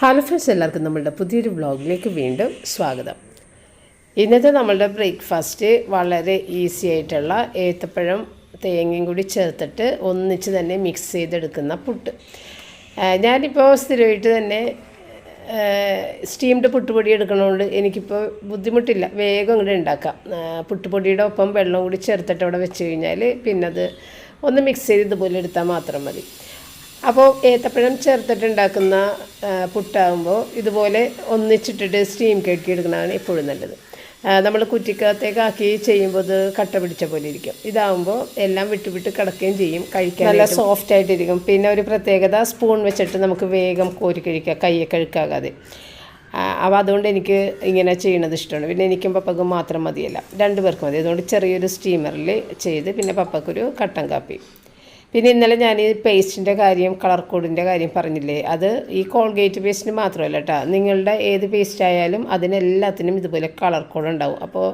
Hello friends എല്ലാവർക്കും നമ്മളുടെ പുതിയൊരു വ്ളോഗിലേക്ക് വീണ്ടും സ്വാഗതം. ഇന്നത്തെ നമ്മളുടെ ബ്രേക്ക്ഫാസ്റ്റ് വളരെ ഈസി ആയിട്ടുള്ള ഏത്തപ്പഴം തേങ്ങയും കൂടി ചേർത്തിട്ട് ഒന്നിച്ച് തന്നെ മിക്സ് ചെയ്തെടുക്കുന്ന പുട്ട്. ഞാനിപ്പോൾ സ്ഥിരമായിട്ട് തന്നെ സ്റ്റീംഡ് പുട്ടുപൊടി എടുക്കണതുകൊണ്ട് എനിക്കിപ്പോൾ ബുദ്ധിമുട്ടില്ല. വേഗം ഇങ്ങോട്ട് ഉണ്ടാക്കാം പുട്ടുപൊടിയുടെ ഒപ്പം വെള്ളം കൂടി ചേർത്തിട്ട് അവിടെ വെച്ച് കഴിഞ്ഞാൽ പിന്നെ അത് ഒന്ന് മിക്സ് ചെയ്ത് ഇതുപോലെ എടുത്താൽ മാത്രം മതി. അപ്പോൾ ഏത്തപ്പഴം ചേർത്തിട്ടുണ്ടാക്കുന്ന പുട്ടാകുമ്പോൾ ഇതുപോലെ ഒന്നിച്ചിട്ടിട്ട് സ്റ്റീം കയറ്റി എടുക്കുന്നതാണ് എപ്പോഴും നല്ലത് നമ്മൾ കുറ്റിക്കകത്തേക്കാക്കി ചെയ്യുമ്പോൾ അത് കട്ട പിടിച്ച പോലെ ഇരിക്കും. ഇതാകുമ്പോൾ എല്ലാം വിട്ട് വിട്ട് കിടക്കുകയും ചെയ്യും കഴിക്കാൻ നല്ല സോഫ്റ്റ് ആയിട്ടിരിക്കും. പിന്നെ ഒരു പ്രത്യേകത സ്പൂൺ വെച്ചിട്ട് നമുക്ക് വേഗം കോരി കഴിക്കാം കയ്യെ കഴുക്കാകാതെ. അപ്പോൾ അതുകൊണ്ട് എനിക്ക് ഇങ്ങനെ ചെയ്യണത് ഇഷ്ടമാണ്. പിന്നെ എനിക്കും പപ്പക്കും മാത്രം മതിയല്ല. രണ്ട് പേർക്ക് മതി. അതുകൊണ്ട് ചെറിയൊരു സ്റ്റീമറിൽ ചെയ്ത് പിന്നെ പപ്പക്കൊരു കട്ടൻ കാപ്പി. പിന്നെ ഇന്നലെ ഞാൻ ഈ പേസ്റ്റിന്റെ കാര്യം കളർ കോഡിന്റെ കാര്യം പറഞ്ഞില്ലേ? അത് ഈ കോൾഗേറ്റ് പേസ്റ്റിന് മാത്രമല്ല കേട്ടോ നിങ്ങളുടെ ഏത് പേസ്റ്റ് ആയാലും അതിനെല്ലാത്തിനും ഇതുപോലെ കളർ കോഡ് ഉണ്ടാവും. അപ്പോൾ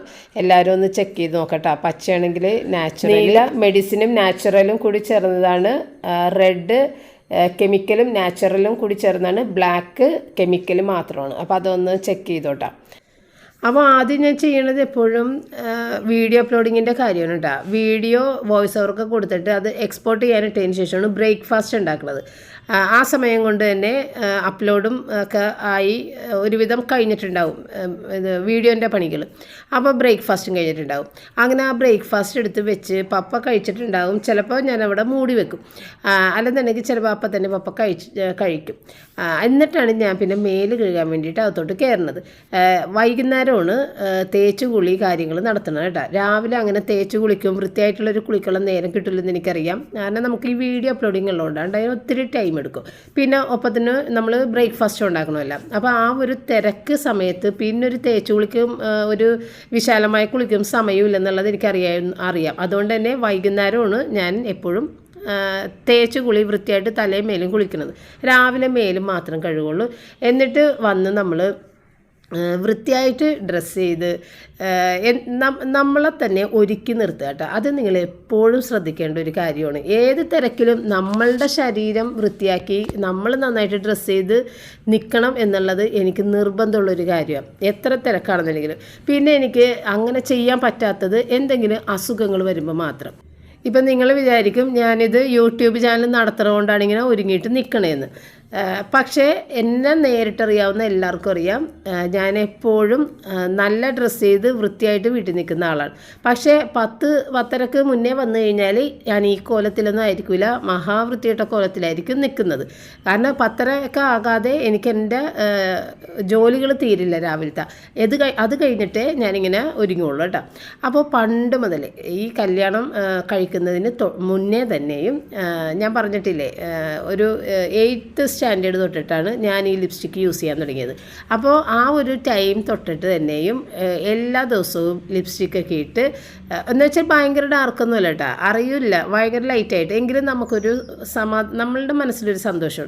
എല്ലാവരും ഒന്ന് ചെക്ക് ചെയ്ത് നോക്കട്ടെ. പച്ചയാണെങ്കിൽ നാച്ചുറൽ മെഡിസിനും നാച്ചുറലും കൂടി ചേർന്നതാണ്. റെഡ് കെമിക്കലും നാച്ചുറലും കൂടി ചേർന്നാണ് ബ്ലാക്ക് കെമിക്കൽ മാത്രമാണ്. അപ്പോൾ അതൊന്ന് ചെക്ക് ചെയ്തോട്ടാ. അപ്പോൾ ആദ്യം ഞാൻ ചെയ്യണത് എപ്പോഴും വീഡിയോ അപ്ലോഡിങ്ങിന്റെ കാര്യമാണ് കേട്ടോ വീഡിയോ വോയിസ് ഓവർക്ക് കൊടുത്തിട്ട് അത് എക്സ്പോർട്ട് ചെയ്യാനിട്ടതിന് ശേഷമാണ് ബ്രേക്ക്ഫാസ്റ്റ് ഉണ്ടാക്കുന്നത് ആ, സമയം കൊണ്ട് തന്നെ അപ്ലോഡും ഒക്കെ ആയി ഒരുവിധം കഴിഞ്ഞിട്ടുണ്ടാവും ഇത് വീഡിയോന്റെ പണികൾ. അപ്പോൾ ബ്രേക്ക്ഫാസ്റ്റും കഴിഞ്ഞിട്ടുണ്ടാവും. അങ്ങനെ ആ ബ്രേക്ക്ഫാസ്റ്റ് എടുത്ത് വെച്ച് പപ്പ കഴിച്ചിട്ടുണ്ടാവും. ചിലപ്പോൾ ഞാൻ അവിടെ മൂടി വെക്കും. അല്ലെന്നുണ്ടെങ്കിൽ ചിലപ്പോൾ അപ്പം തന്നെ പപ്പ കഴിച്ച് കഴിക്കും. എന്നിട്ടാണ് ഞാൻ പിന്നെ മേൽ കഴുകാൻ വേണ്ടിയിട്ട് അകത്തോട്ട് കയറുന്നത്. ആ, വൈകുന്നേരമാണ് തേച്ച് കുളി കാര്യങ്ങൾ നടത്തണം കേട്ടോ. രാവിലെ അങ്ങനെ തേച്ച് കുളിക്കും വൃത്തിയായിട്ടുള്ളൊരു കുളിക്കുള്ള നേരം കിട്ടില്ലെന്ന് എനിക്കറിയാം. കാരണം നമുക്ക് ഈ വീഡിയോ അപ്ലോഡിങ് ഉള്ളതുകൊണ്ട് അതിന് ഒത്തിരി ടൈം എടുക്കും. പിന്നെ ഒപ്പത്തിന് നമ്മൾ ബ്രേക്ക്ഫാസ്റ്റ് ഉണ്ടാക്കണമല്ല. അപ്പോൾ ആ ഒരു തിരക്ക് സമയത്ത് പിന്നെ ഒരു തേച്ച് കുളിക്കും ഒരു വിശാലമായ കുളിക്കും സമയമില്ലെന്നുള്ളത് എനിക്കറിയാം അറിയാം. അതുകൊണ്ട് തന്നെ വൈകുന്നേരമാണ് ഞാൻ എപ്പോഴും തേച്ച് കുളി വൃത്തിയായിട്ട് തലയും മേലും കുളിക്കുന്നത്. രാവിലെ മേലും മാത്രം കഴുകുള്ളൂ. എന്നിട്ട് വന്ന് നമ്മൾ വൃത്തിയായിട്ട് ഡ്രസ്സ് ചെയ്ത് നമ്മളെ തന്നെ ഒരുക്കി നിർത്തുക കേട്ടോ. അത് നിങ്ങൾ എപ്പോഴും ശ്രദ്ധിക്കേണ്ട ഒരു കാര്യമാണ്. ഏത് തിരക്കിലും നമ്മളുടെ ശരീരം വൃത്തിയാക്കി നമ്മൾ നന്നായിട്ട് ഡ്രസ്സ് ചെയ്ത് നിൽക്കണം എന്നുള്ളത് എനിക്ക് നിർബന്ധമുള്ളൊരു കാര്യമാണ്. എത്ര തിരക്കാണെന്നുണ്ടെങ്കിലും. പിന്നെ എനിക്ക് അങ്ങനെ ചെയ്യാൻ പറ്റാത്തത് എന്തെങ്കിലും അസുഖങ്ങൾ വരുമ്പോൾ മാത്രം. ഇപ്പം നിങ്ങൾ വിചാരിക്കും ഞാനിത് യൂട്യൂബ് ചാനൽ നടത്തുന്നതുകൊണ്ടാണ് ഇങ്ങനെ ഒരുങ്ങിയിട്ട് നിൽക്കണേന്ന് പക്ഷേ എന്നെ നേരിട്ടറിയാവുന്ന എല്ലാവർക്കും അറിയാം. ഞാൻ എപ്പോഴും നല്ല ഡ്രസ്സ് ചെയ്ത് വൃത്തിയായിട്ട് വീട്ടിൽ നിൽക്കുന്ന ആളാണ്. പക്ഷേ പത്ത് പത്തരക്ക് മുന്നേ വന്നു കഴിഞ്ഞാൽ ഞാൻ ഈ കോലത്തിലൊന്നും ആയിരിക്കില്ല മഹാവൃത്തിയിട്ട കോലത്തിലായിരിക്കും നിൽക്കുന്നത്. കാരണം പത്തരയൊക്കെ ആകാതെ എനിക്ക് എന്റെ ജോലികൾ തീരില്ല രാവിലത്തെ. ഇത് അത് കഴിഞ്ഞിട്ടേ ഞാനിങ്ങനെ ഒരുങ്ങുള്ളൂ കേട്ടോ. അപ്പോൾ പണ്ട് മുതൽ ഈ കല്യാണം കഴിക്കുന്നതിന് മുന്നേ തന്നെയും ഞാൻ പറഞ്ഞിട്ടില്ലേ ഒരു എയ്ത്ത് സ്റ്റാൻഡേർഡ് തൊട്ടിട്ടാണ് ഞാൻ ഈ ലിപ്സ്റ്റിക്ക് യൂസ് ചെയ്യാൻ തുടങ്ങിയത്. അപ്പോൾ ആ ഒരു ടൈം തൊട്ടിട്ട് തന്നെയും എല്ലാ ദിവസവും ലിപ്സ്റ്റിക്കൊക്കെ ഇട്ട് എന്ന് വെച്ചാൽ ഭയങ്കര ഡാർക്കൊന്നും അല്ല കേട്ടോ അറിയില്ല ഭയങ്കര ലൈറ്റായിട്ട് എങ്കിലും നമുക്കൊരു സമാ നമ്മളുടെ മനസ്സിലൊരു സന്തോഷം.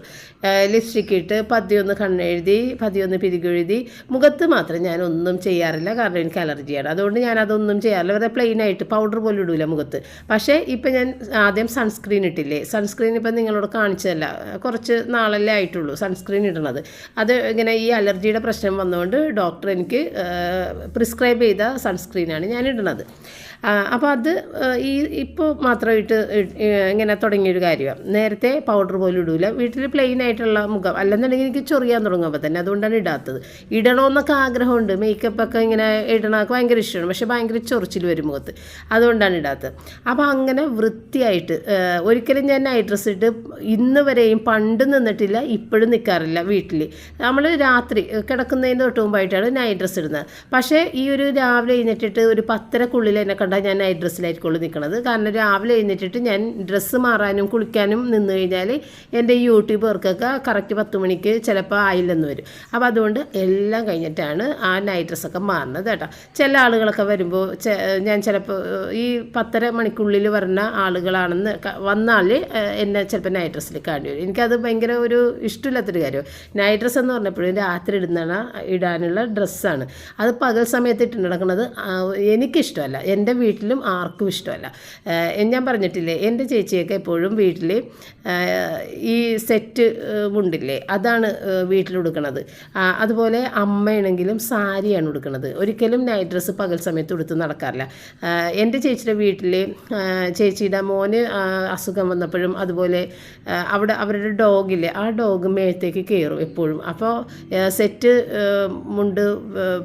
ലിപ്സ്റ്റിക്ക് ഇട്ട് പതിയൊന്ന് കണ്ണെഴുതി പതിയൊന്ന് പിരികെഴുതി മുഖത്ത് മാത്രം ഞാൻ ഒന്നും ചെയ്യാറില്ല കാരണം എനിക്ക് അലർജിയാണ് അതുകൊണ്ട് ഞാൻ അതൊന്നും ചെയ്യാറില്ല. വെറുതെ പ്ലെയിൻ ആയിട്ട് പൗഡർ പോലും ഇടൂല മുഖത്ത്. പക്ഷേ ഇപ്പം ഞാൻ ആദ്യം സൺസ്ക്രീൻ ഇട്ടില്ലേ? സൺസ്ക്രീൻ ഇപ്പം നിങ്ങളോട് കാണിച്ചതല്ല. കുറച്ച് നാളല്ലേ ആയിട്ടുള്ളൂ സൺസ്ക്രീൻ ഇടണത്. അത് ഇങ്ങനെ ഈ അലർജിയുടെ പ്രശ്നം വന്നുകൊണ്ട് ഡോക്ടർ എനിക്ക് പ്രിസ്ക്രൈബ് ചെയ്ത സൺസ്ക്രീനാണ് ഞാൻ ഇടുന്നത് അപ്പോൾ അത് ഈ ഇപ്പോൾ മാത്രമായിട്ട് ഇങ്ങനെ തുടങ്ങിയൊരു കാര്യമാണ് നേരത്തെ പൗഡർ പോലും ഇടൂല. വീട്ടിൽ പ്ലെയിൻ ആയിട്ടുള്ള മുഖം. അല്ലെന്നുണ്ടെങ്കിൽ എനിക്ക് ചൊറിയാൻ തുടങ്ങുമ്പോൾ തന്നെ അതുകൊണ്ടാണ് ഇടാത്തത്. ഇടണമെന്നൊക്കെ ആഗ്രഹമുണ്ട്. മേക്കപ്പ് ഒക്കെ ഇങ്ങനെ ഇടണമൊക്കെ ഭയങ്കര ഇഷ്ടമാണ്. പക്ഷേ ഭയങ്കര ചൊറിച്ചിൽ വരും മുഖത്ത്. അതുകൊണ്ടാണ് ഇടാത്തത്. അപ്പോൾ അങ്ങനെ വൃത്തിയായിട്ട് ഒരിക്കലും ഞാൻ നൈറ്റ് ഡ്രസ്സ് ഇട്ട് ഇന്ന് വരെയും പണ്ട് നിന്നിട്ടില്ല ഇപ്പോഴും നിൽക്കാറില്ല വീട്ടിൽ നമ്മൾ രാത്രി കിടക്കുന്നതിന് തൊട്ട് മുമ്പായിട്ടാണ് നൈറ്റ് ഡ്രസ്സ് ഇടുന്നത്. പക്ഷേ ഈ ഒരു രാവിലെ എഴുന്നേറ്റിട്ട് ഒരു പത്തരക്കുള്ളിൽ എന്നെ കണ്ടാൽ ഞാൻ നൈറ്റ് ഡ്രസ്സിലായിരിക്കുള്ളൂ നിൽക്കുന്നത് കാരണം രാവിലെ എഴുന്നേറ്റിട്ട് ഞാൻ ഡ്രസ്സ് മാറാനും കുളിക്കാനും നിന്ന് കഴിഞ്ഞാൽ എന്റെ യൂട്യൂബ് വർക്കൊക്കെ കറക്റ്റ് പത്ത് മണിക്ക് ചിലപ്പോൾ ആയില്ലെന്ന് വരും. അപ്പോൾ അതുകൊണ്ട് എല്ലാം കഴിഞ്ഞിട്ടാണ് ആ നൈറ്റ് ഡ്രസ്സൊക്കെ മാറുന്നത് കേട്ടോ. ചില ആളുകളൊക്കെ വരുമ്പോൾ ഞാൻ ചിലപ്പോൾ ഈ പത്തര മണിക്കുള്ളിൽ വരുന്ന ആളുകളാണെന്ന് വന്നാൽ എന്നെ ചിലപ്പോൾ നൈറ്റ് ഡ്രസ്സിൽ കാണേണ്ടി വരും. എനിക്കത് ഭയങ്കര ഒരു ഇഷ്ടമില്ലാത്തൊരു കാര്യം. നൈറ്റ് ഡ്രസ്സ് എന്ന് പറഞ്ഞപ്പോഴും രാത്രി ഇടുന്ന ഇടാനുള്ള ഡ്രസ്സാണ് അത് പകൽ സമയത്ത് ഇട്ട് നടക്കുന്നത് എനിക്കിഷ്ടമല്ല. എന്റെ വീട്ടിലും ആർക്കും ഇഷ്ടമല്ല. ഞാൻ പറഞ്ഞിട്ടില്ലേ എന്റെ ചേച്ചിയൊക്കെ എപ്പോഴും വീട്ടിൽ ഈ സെറ്റ് മുണ്ടില്ലേ അതാണ് വീട്ടിൽ ഉടുക്കണത്. അതുപോലെ അമ്മയാണെങ്കിലും സാരിയാണ് ഉടുക്കണത്. ഒരിക്കലും നൈറ്റ് ഡ്രസ്സ് പകൽ സമയത്ത് ഉടുത്ത് നടക്കാറില്ല. എന്റെ ചേച്ചിയുടെ വീട്ടിൽ ചേച്ചിയുടെ മോന് അസുഖം വന്നപ്പോഴും അതുപോലെ അവിടെ അവരുടെ ഡോഗില്ലേ ആ ഡോഗ് മേഴത്തേക്ക് കയറും എപ്പോഴും. അപ്പോൾ സെറ്റ് മുണ്ട്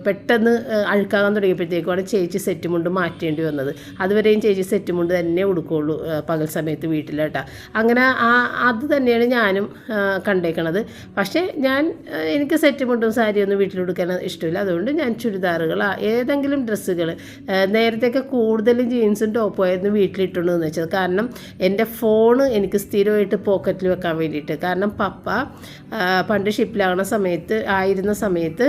പെട്ടെന്ന് അഴുക്കാകാൻ തുടങ്ങിയപ്പോഴത്തേക്കുമാണ് ചേച്ചി സെറ്റ് മുണ്ട് മാറ്റേണ്ടി വന്നത് അതുവരെയും ചേച്ചി സെറ്റ് മുണ്ട് തന്നെ ഉടുക്കുള്ളൂ പകൽ സമയത്ത് വീട്ടിലേട്ടാ. അങ്ങനെ ആ അത് തന്നെയാണ് ഞാനും കണ്ടേക്കണത്. പക്ഷേ ഞാൻ എനിക്ക് സെറ്റ് മുണ്ടും സാരിയൊന്നും വീട്ടിൽ ഉടുക്കാൻ ഇഷ്ടമില്ല. അതുകൊണ്ട് ഞാൻ ചുരിദാറുകൾ ഏതെങ്കിലും ഡ്രസ്സുകൾ നേരത്തെയൊക്കെ കൂടുതലും ജീൻസും ടോപ്പും ആയിരുന്നു വീട്ടിലിട്ടുണ്ടെന്ന് വെച്ചത്. കാരണം എന്റെ ഫോണ് എനിക്ക് സ്ഥിരമായിട്ട് പോക്കറ്റിൽ വെക്കാൻ വേണ്ടിയിട്ട്. കാരണം പപ്പ പണ്ട് ഷിപ്പിലാകുന്ന സമയത്ത് ആയിരുന്ന സമയത്ത്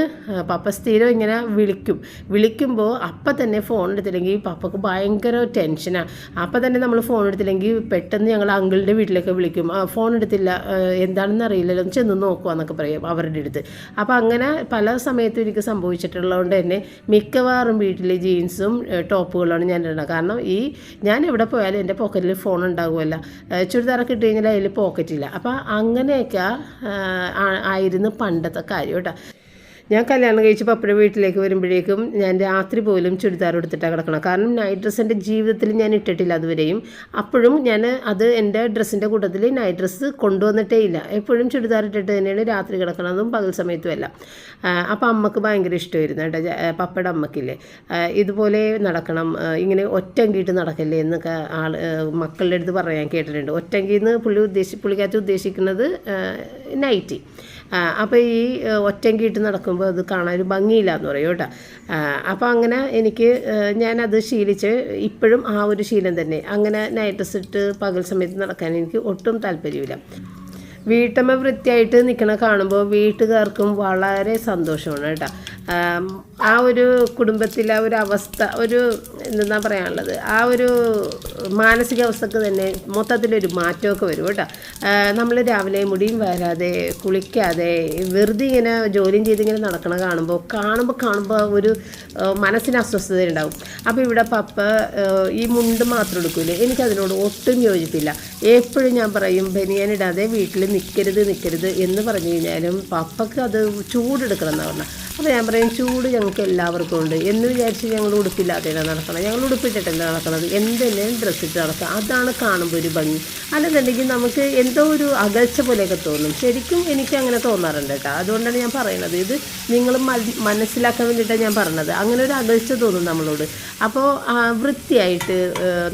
പപ്പ സ്ഥിരം ഇങ്ങനെ വിളിക്കും. വിളിക്കുമ്പോൾ അപ്പം തന്നെ ഫോൺ എടുത്തില്ലെങ്കിൽ പപ്പക്ക് ഭയങ്കര ടെൻഷനാണ് അപ്പോൾ തന്നെ നമ്മൾ ഫോൺ എടുത്തില്ലെങ്കിൽ പെട്ടെന്ന് ഞങ്ങൾ അങ്കിളിന്റെ വീട്ടിലൊക്കെ വിളിക്കും. ഫോൺ എടുത്തില്ല എന്താണെന്ന് അറിയില്ലല്ലോ ചെന്ന് നോക്കുക എന്നൊക്കെ പറയും അവരുടെ അടുത്ത്. അപ്പോൾ അങ്ങനെ പല സമയത്തും എനിക്ക് സംഭവിച്ചിട്ടുള്ളതുകൊണ്ട് തന്നെ മിക്കവാറും വീട്ടിൽ ജീൻസും ടോപ്പുകളാണ് ഞാൻ ഇടുന്നത്. കാരണം ഈ ഞാൻ എവിടെ പോയാലും എന്റെ പോക്കറ്റിൽ ഫോൺ ഉണ്ടാകുമല്ല ചുരിദാറൊക്കെ ഇട്ട് കഴിഞ്ഞാൽ അതിൽ പോക്കറ്റില്ല അപ്പോൾ അങ്ങനെയൊക്കെ ആയിരുന്നു പണ്ടത്തെ കാര്യം കേട്ടോ. ഞാൻ കല്യാണം കഴിച്ച് പപ്പയുടെ വീട്ടിലേക്ക് വരുമ്പോഴേക്കും ഞാൻ രാത്രി പോലും ചുരിദാർ എടുത്തിട്ടാണ് കിടക്കണം. കാരണം നൈറ്റ് ഡ്രസ്സ് എന്റെ ജീവിതത്തിൽ ഞാൻ ഇട്ടിട്ടില്ല അതുവരെയും. അപ്പോഴും ഞാൻ അത് എന്റെ ഡ്രസ്സിന്റെ കൂട്ടത്തിൽ നൈറ്റ് ഡ്രസ്സ് കൊണ്ടുവന്നിട്ടേ ഇല്ല. എപ്പോഴും ചുരിദാർ ഇട്ടിട്ട് തന്നെയാണ് രാത്രി കിടക്കണതും പകൽ സമയത്തും എല്ലാം. അപ്പോൾ അമ്മയ്ക്ക് ഭയങ്കര ഇഷ്ടമായിരുന്നു കേട്ടോ. പപ്പയുടെ അമ്മക്കില്ലേ. ഇതുപോലെ നടക്കണം. ഇങ്ങനെ ഒറ്റങ്കിയിട്ട് നടക്കല്ലേ എന്നൊക്കെ ആൾ മക്കളുടെ അടുത്ത് പറയാൻ കേട്ടിട്ടുണ്ട്. ഒറ്റങ്കിന്ന് പുള്ളി ഉദ്ദേശി പുള്ളിക്കകത്ത് ഉദ്ദേശിക്കുന്നത് നൈറ്റി അപ്പോൾ ഈ ആ, ഒറ്റങ്കിയിട്ട് നടക്കുമ്പോൾ അത് കാണാൻ ഒരു ഭംഗിയില്ല എന്ന് പറയും കേട്ടോ. അപ്പോൾ അങ്ങനെ എനിക്ക് ഞാനത് ശീലിച്ച് ഇപ്പോഴും ആ ഒരു ശീലം തന്നെ. അങ്ങനെ നൈറ്റ് ഡ്രസ് ഇട്ട് പകൽ സമയത്ത് നടക്കാൻ എനിക്ക് ഒട്ടും താല്പര്യമില്ല. വീട്ടമ്മ വൃത്തിയായിട്ട് നിൽക്കണ കാണുമ്പോൾ വീട്ടുകാർക്കും വളരെ സന്തോഷമാണ് കേട്ടോ. ആം, ഒരു കുടുംബത്തിലെ ഒരു അവസ്ഥ ഒരു എന്താ പറയാനുള്ളത്? ആ ഒരു മാനസികാവസ്ഥക്ക് തന്നെ മൊത്തത്തിലൊരു മാറ്റമൊക്കെ വരും കേട്ടോ. നമ്മൾ രാവിലെ മുടിയും വരാതെ കുളിക്കാതെ വെറുതെ ഇങ്ങനെ ജോലിയും ചെയ്ത് ഇങ്ങനെ നടക്കണ കാണുമ്പോൾ കാണുമ്പോൾ കാണുമ്പോൾ ഒരു മനസ്സിന് അസ്വസ്ഥത ഉണ്ടാവും. അപ്പോൾ ഇവിടെ പപ്പ ഈ മുണ്ട് മാത്രം എടുക്കൂലേ? എനിക്കതിനോട് ഒട്ടും യോജിപ്പില്ല. എപ്പോഴും ഞാൻ പറയും ബനിയാനിടാതെ വീട്ടിൽ നിൽക്കരുത് നിൽക്കരുത് എന്ന് പറഞ്ഞു കഴിഞ്ഞാലും പപ്പക്ക് അത് ചൂടെടുക്കണം എന്നാണ് പറഞ്ഞത് അപ്പോൾ ഞാൻ പറയും ചൂട് ഞങ്ങൾക്ക് എല്ലാവർക്കും ഉണ്ട്. എന്ന് വിചാരിച്ച് ഞങ്ങൾ ഉടുപ്പില്ലാതെയാണ് നടക്കണം ഞങ്ങൾ ഉടുപ്പിട്ടിട്ടല്ല നടക്കുന്നത് എന്തെല്ലാം ഡ്രസ്സ് ഇട്ട് നടക്കുക. അതാണ് കാണുമ്പോൾ ഒരു ഭംഗി. അല്ലെന്നുണ്ടെങ്കിൽ നമുക്ക് എന്തോ ഒരു അകൽച്ച പോലെയൊക്കെ തോന്നും. ശരിക്കും എനിക്ക് അങ്ങനെ തോന്നാറുണ്ട് കേട്ടോ. അതുകൊണ്ടാണ് ഞാൻ പറയുന്നത്. ഇത് നിങ്ങൾ മനസ്സിലാക്കാൻ വേണ്ടിയിട്ടാണ് ഞാൻ പറഞ്ഞത്. അങ്ങനെ ഒരു അകൽച്ച തോന്നും നമ്മളോട്. അപ്പോൾ വൃത്തിയായിട്ട്